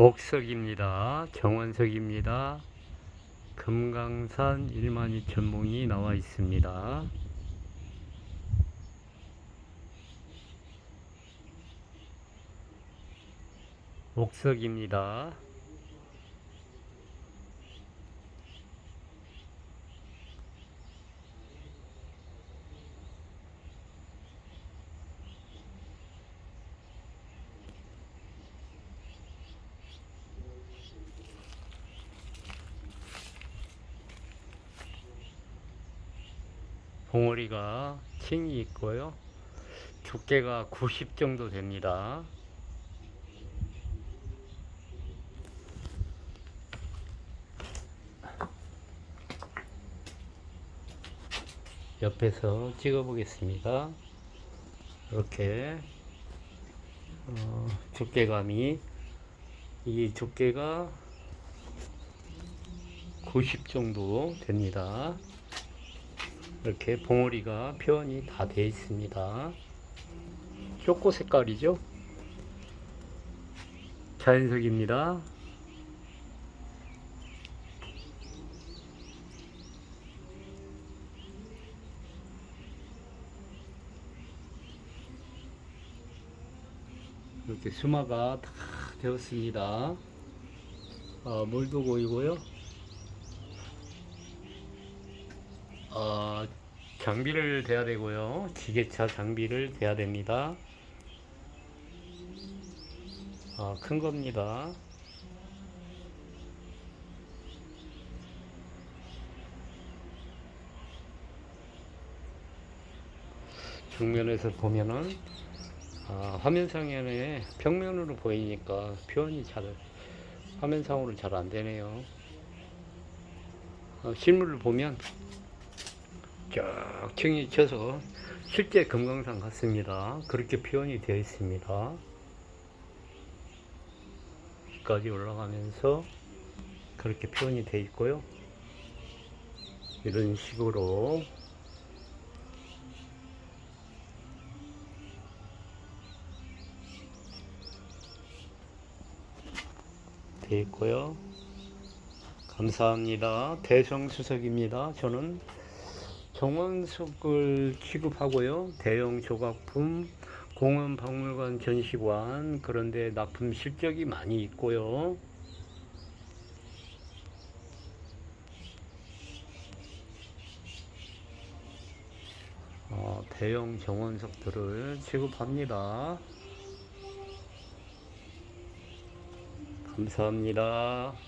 옥석입니다. 정원석입니다. 금강산 1만 2천 몽이 나와 있습니다. 옥석입니다. 봉오리가 층이 있고요. 두께가 90 정도 됩니다. 옆에서 찍어 보겠습니다. 이렇게 어, 두께감이 이 두께가 90 정도 됩니다. 이렇게 봉오리가 표현이 다 되어 있습니다. 초코 색깔이죠? 자연색입니다. 이렇게 수마가 다 되었습니다. 아, 물도 고이고요. 어, 장비를 대야 되고요. 기계차 장비를 대야 됩니다. 아, 큰 겁니다. 정면에서 보면은 아, 화면상에는 평면으로 보이니까 표현이 잘 화면상으로 잘 안 되네요. 어, 실물을 보면 쫙 층이 쳐서 실제 금강산 같습니다. 그렇게 표현이 되어 있습니다. 위까지 올라가면서 그렇게 표현이 되어 있고요. 이런 식으로 되어 있고요. 감사합니다. 대성수석입니다. 저는 정원석을 취급하고요. 대형 조각품, 공원 박물관 전시관 그런데 납품 실적이 많이 있고요. 어, 대형 정원석들을 취급합니다. 감사합니다.